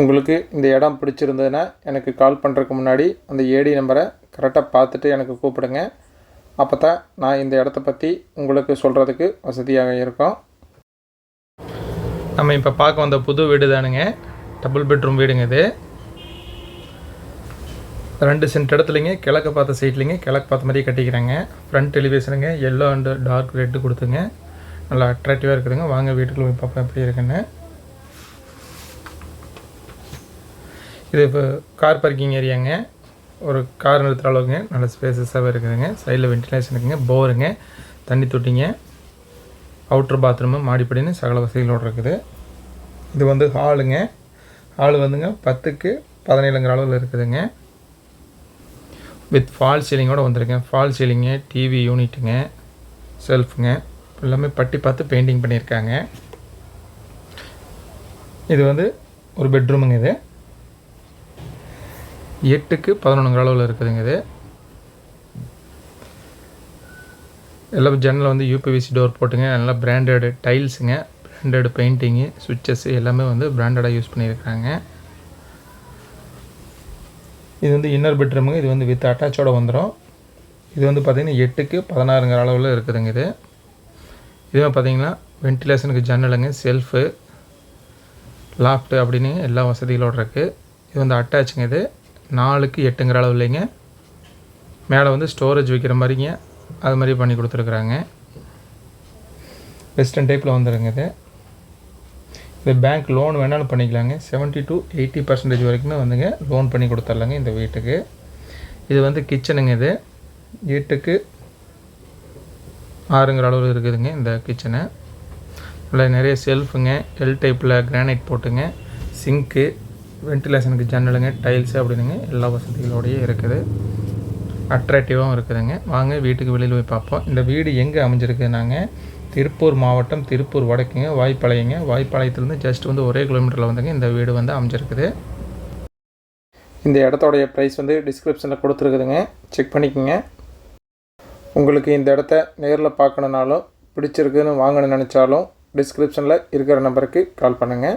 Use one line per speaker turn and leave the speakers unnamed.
உங்களுக்கு இந்த இடம் பிடிச்சிருந்ததுன்னா எனக்கு கால் பண்ணுறதுக்கு முன்னாடி அந்த ஏடி நம்பரை கரெக்டாக பார்த்துட்டு எனக்கு கூப்பிடுங்க. அப்போ தான் நான் இந்த இடத்த பற்றி உங்களுக்கு சொல்கிறதுக்கு வசதியாக இருக்கும். நம்ம இப்போ பார்க்க வந்த புது வீடு தானுங்க. டபுள் பெட்ரூம் வீடுங்க இது. ரெண்டு சென்ட் இடத்துலைங்க கிழக்கு பார்த்த சைட்லிங்க கிழக்கு பார்த்த மாதிரியே கட்டிக்கிறாங்க. ஃப்ரண்ட் டெலிவிஷனுங்க எல்லோ அண்டு டார்க் ரெட்டு கொடுத்துங்க. நல்லா அட்ராக்டிவாக இருக்குதுங்க. வாங்க வீட்டுக்குள்ளே போய் பார்ப்போம் எப்படி இருக்குன்னு. இது இப்போ கார் பார்க்கிங் ஏரியாங்க. ஒரு கார் நிறுத்துகிற அளவுங்க நல்ல ஸ்பேசஸாகவே இருக்குதுங்க. சைடில் வென்டிலேஷன் இருக்குங்க. போருங்க. தண்ணி தொட்டிங்க. அவுட்ரு பாத்ரூமு மாடிப்படின்னு சகல வசதிகளோடு இருக்குது. இது வந்து ஹாலுங்க ஹால் வந்துங்க பத்துக்கு பதினேழுங்கிற அளவில் இருக்குதுங்க. வித் ஃபால் சீலிங்கோடு வந்துருங்க. ஃபால் சீலிங்கு டிவி யூனிட்டுங்க செல்ஃபுங்க எல்லாமே பட்டி பார்த்து பெயிண்டிங் பண்ணியிருக்காங்க. இது வந்து ஒரு பெட்ரூமுங்க இது. எட்டுக்கு பதினொன்றுங்கிற அளவில் இருக்குதுங்க இது. எல்லாம் ஜன்னல் வந்து யூபிவிசி டோர் போட்டுங்க. நல்லா பிராண்டடு டைல்ஸுங்க பிராண்டடு பெயிண்டிங்கு சுவிட்சஸ் எல்லாமே வந்து பிராண்டடாக யூஸ் பண்ணியிருக்காங்க இது வந்து இன்னர் பெட்ரூமுங்க இது வந்து வித் அட்டாச்சோடு வந்துடும் இது வந்து பார்த்திங்கன்னா எட்டுக்கு பதினாறுங்கிற அளவில் இருக்குதுங்க இது. இதுவே பார்த்தீங்கன்னா வென்டிலேஷனுக்கு ஜன்னலுங்க செல்ஃபு லாஃப்ட்டு அப்படின்னு எல்லா வசதிகளோடு இருக்குது இது வந்து அட்டாச்சுங்க இது. நாலுக்கு எட்டுங்கிற அளவு இல்லைங்க. மேலே வந்து ஸ்டோரேஜ் வைக்கிற மாதிரிங்க. அது மாதிரி பண்ணி கொடுத்துருக்குறாங்க. வெஸ்டர்ன் டைப்பில் வந்துடுங்க இது. இது பேங்க் லோன் வேணாலும் பண்ணிக்கலாங்க. செவன்ட்டி டு எயிட்டி பர்சன்டேஜ் வரைக்குமே வந்துங்க லோன் பண்ணி கொடுத்துர்லாங்க இந்த வீட்டுக்கு. இது வந்து கிச்சனுங்க இது. வீட்டுக்கு ஆறுங்கிற அளவில் இருக்குதுங்க இந்த கிச்சனு அதில் நிறைய செல்ஃபுங்க எல் டைப்பில் கிரானைட் போட்டுங்க. சிங்க்கு வென்டிலேஷனுக்கு ஜன்னலுங்க டைல்ஸு அப்படின்னுங்க எல்லா வசதிகளோடையே இருக்குது. அட்ராக்டிவாகவும் இருக்குதுங்க. வாங்க வீட்டுக்கு வெளியில் போய் பார்ப்போம். இந்த வீடு எங்கே அமைஞ்சிருக்குனாங்க? திருப்பூர் மாவட்டம் திருப்பூர் வடக்குங்க வாய்ப்பாளையங்க. வாய்ப்பாளையத்துலேருந்து ஜஸ்ட் வந்து ஒரே கிலோமீட்டரில் வந்துங்க இந்த வீடு வந்து அமைஞ்சிருக்குது. இந்த இடத்தோடைய ப்ரைஸ் வந்து டிஸ்கிரிப்ஷனில் கொடுத்துருக்குதுங்க. செக் பண்ணிக்கோங்க. உங்களுக்கு இந்த இடத்த நேரில் பார்க்கணுனாலும் பிடிச்சிருக்குன்னு வாங்கணும்னு நினச்சாலும் டிஸ்கிரிப்ஷனில் இருக்கிற நம்பருக்கு கால் பண்ணுங்கள்